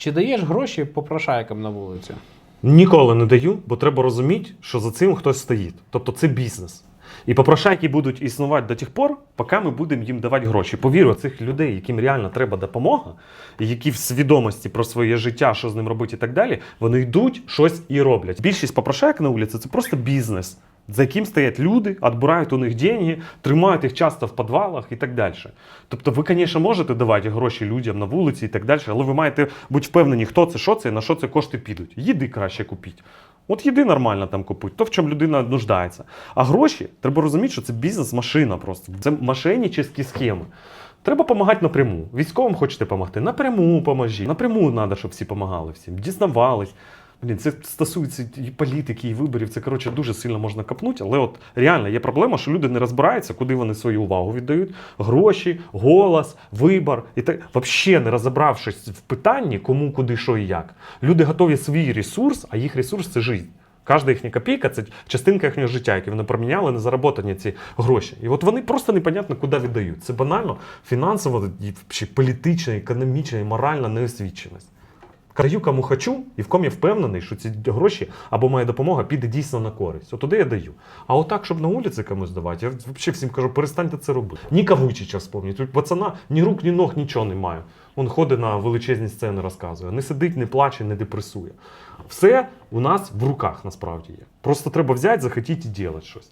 Чи даєш гроші попрошайкам на вулиці? Ніколи не даю, бо треба розуміти, що за цим хтось стоїть. Тобто це бізнес. І попрошайки будуть існувати до тих пор, поки ми будемо їм давати гроші. Повірю, цих людей, яким реально треба допомога, які в свідомості про своє життя, що з ним робити і так далі, вони йдуть щось і роблять. Більшість попрошайок на вулиці це просто бізнес, за яким стоять люди, відбирають у них деньги, тримають їх часто в підвалах і так далі. Тобто, ви, звісно, можете давати гроші людям на вулиці і так далі, але ви маєте бути впевнені, хто це, що це і на що це кошти підуть. Їди краще купіть. От їди нормально там купить, то в чому людина нуждається. А гроші треба розуміти, що це бізнес-машина просто. Це мошенническі схеми. Треба допомагати напряму. Військовим хочете допомогти? Напряму поможіть. Напряму треба, щоб всі допомагали всім, дізнавались. Блін, це стосується і політики, і виборів. Це коротше дуже сильно можна капнути. Але от реально є проблема, що люди не розбираються, куди вони свою увагу віддають. Гроші, голос, вибор і так взагалі не розібравшись в питанні, кому, куди, що і як. Люди готові свій ресурс, а їх ресурс це життя. Кожна їхня копійка це частинка їхнього життя, яке вони проміняли на зароботані ці гроші. І от вони просто непонятно куди віддають. Це банально фінансово, політична, економічна і моральна неосвіченість. Даю кому хочу, і в кому я впевнений, що ці гроші або моя допомога піде дійсно на користь. От туди я даю. А отак, щоб на вулиці комусь давати, я взагалі всім кажу, перестаньте це робити. Ні Кавучича вспомніть. Тут пацана ні рук, ні ног, нічого немає. Він ходить на величезні сцени, розказує. Не сидить, не плаче, не депресує. Все у нас в руках насправді є. Просто треба взяти, захотіти і робити щось.